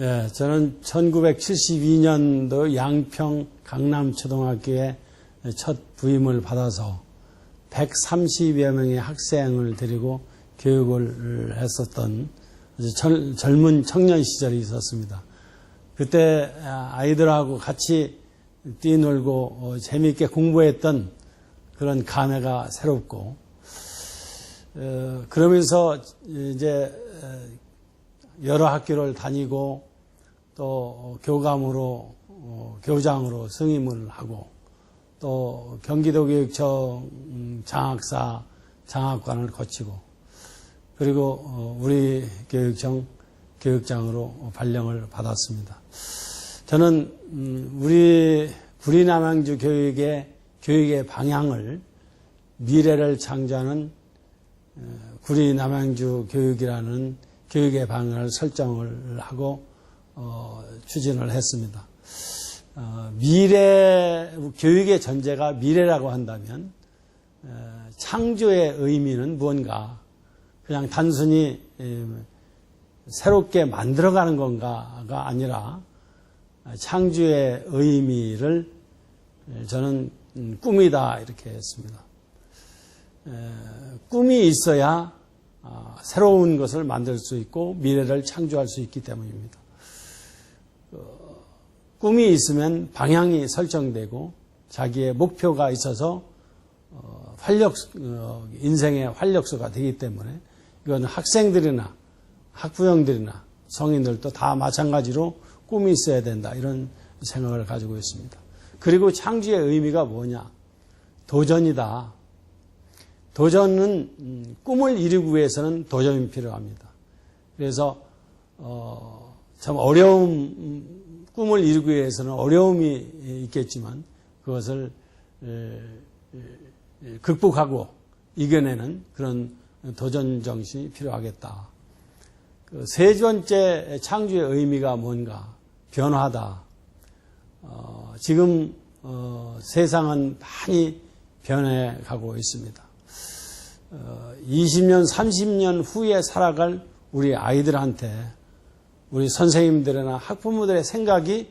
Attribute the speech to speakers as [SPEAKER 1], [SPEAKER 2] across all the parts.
[SPEAKER 1] 예, 저는 1972년도 양평 강남초등학교에 첫 부임을 받아서 130여 명의 학생을 데리고 교육을 했었던 젊은 청년 시절이 있었습니다. 그때 아이들하고 같이 뛰놀고 어, 재미있게 공부했던 그런 감회가 새롭고 어, 그러면서 이제 어, 여러 학교를 다니고 또 교감으로 어, 교장으로 승임을 하고 또 경기도교육청 음, 장학사 장학관을 거치고 그리고 어, 우리 교육청 교육장으로 발령을 받았습니다. 저는 음, 우리 구리남양주 교육의 교육의 방향을 미래를 창조하는 어, 구리 남양주 교육이라는 교육의 방향을 설정을 하고 어, 추진을 했습니다. 어, 미래 교육의 전제가 미래라고 한다면 어, 창조의 의미는 무언가 그냥 단순히 에, 새롭게 만들어가는 건가가 아니라 창조의 의미를 저는 음, 꿈이다 이렇게 했습니다. 에, 꿈이 있어야 아, 새로운 것을 만들 수 있고 미래를 창조할 수 있기 때문입니다. 어, 꿈이 있으면 방향이 설정되고 자기의 목표가 있어서 어, 활력 어, 인생의 활력소가 되기 때문에 이건 학생들이나 학부형들이나 성인들도 다 마찬가지로 꿈이 있어야 된다 이런 생각을 가지고 있습니다. 그리고 창조의 의미가 뭐냐? 도전이다. 도전은 음, 꿈을 이루기 위해서는 도전이 필요합니다. 그래서 어, 참 어려움 음, 꿈을 이루기 위해서는 어려움이 있겠지만 그것을 에, 에, 극복하고 이겨내는 그런 도전 정신이 필요하겠다. 그 세 번째 창조의 의미가 뭔가 변화다. 어, 지금 어, 세상은 많이 변해가고 있습니다. 어, 20년, 30년 후에 살아갈 우리 아이들한테 우리 선생님들이나 학부모들의 생각이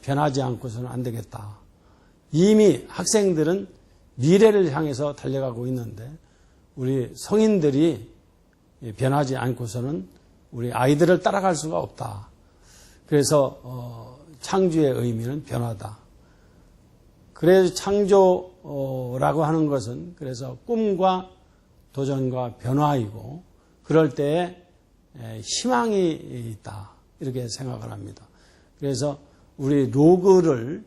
[SPEAKER 1] 변하지 않고서는 안 되겠다. 이미 학생들은 미래를 향해서 달려가고 있는데 우리 성인들이 변하지 않고서는 우리 아이들을 따라갈 수가 없다. 그래서 어, 창조의 의미는 변화다. 그래서 창조라고 하는 것은 그래서 꿈과 도전과 변화이고 그럴 때에 희망이 있다. 이렇게 생각을 합니다. 그래서 우리 로그를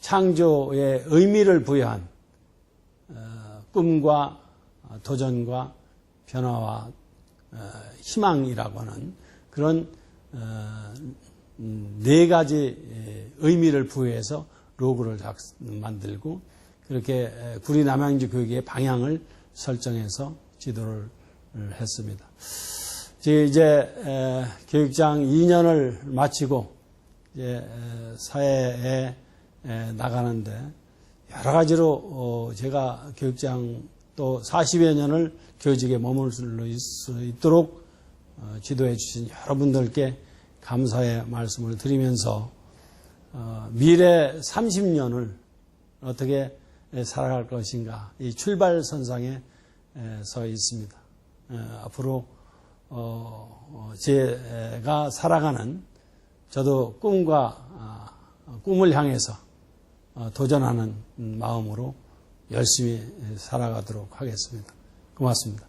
[SPEAKER 1] 창조의 의미를 부여한 어, 꿈과 도전과 변화와 어, 희망이라고 하는 그런 어, 음, 네 가지 의미를 부여해서 로고를 만들고 그렇게 구리 남양주 교육의 방향을 설정해서 지도를 했습니다. 이제 교육장 2년을 마치고 이제 사회에 나가는데 여러 가지로 어, 제가 교육장 또 40여 년을 교직에 머물 수 있도록 어, 지도해 주신 여러분들께 감사의 말씀을 드리면서 어, 미래 30년을 어떻게 살아갈 것인가 이 출발선상에 서 있습니다. 앞으로 제가 살아가는 저도 꿈과 아, 꿈을 향해서 도전하는 마음으로 열심히 살아가도록 하겠습니다. 고맙습니다.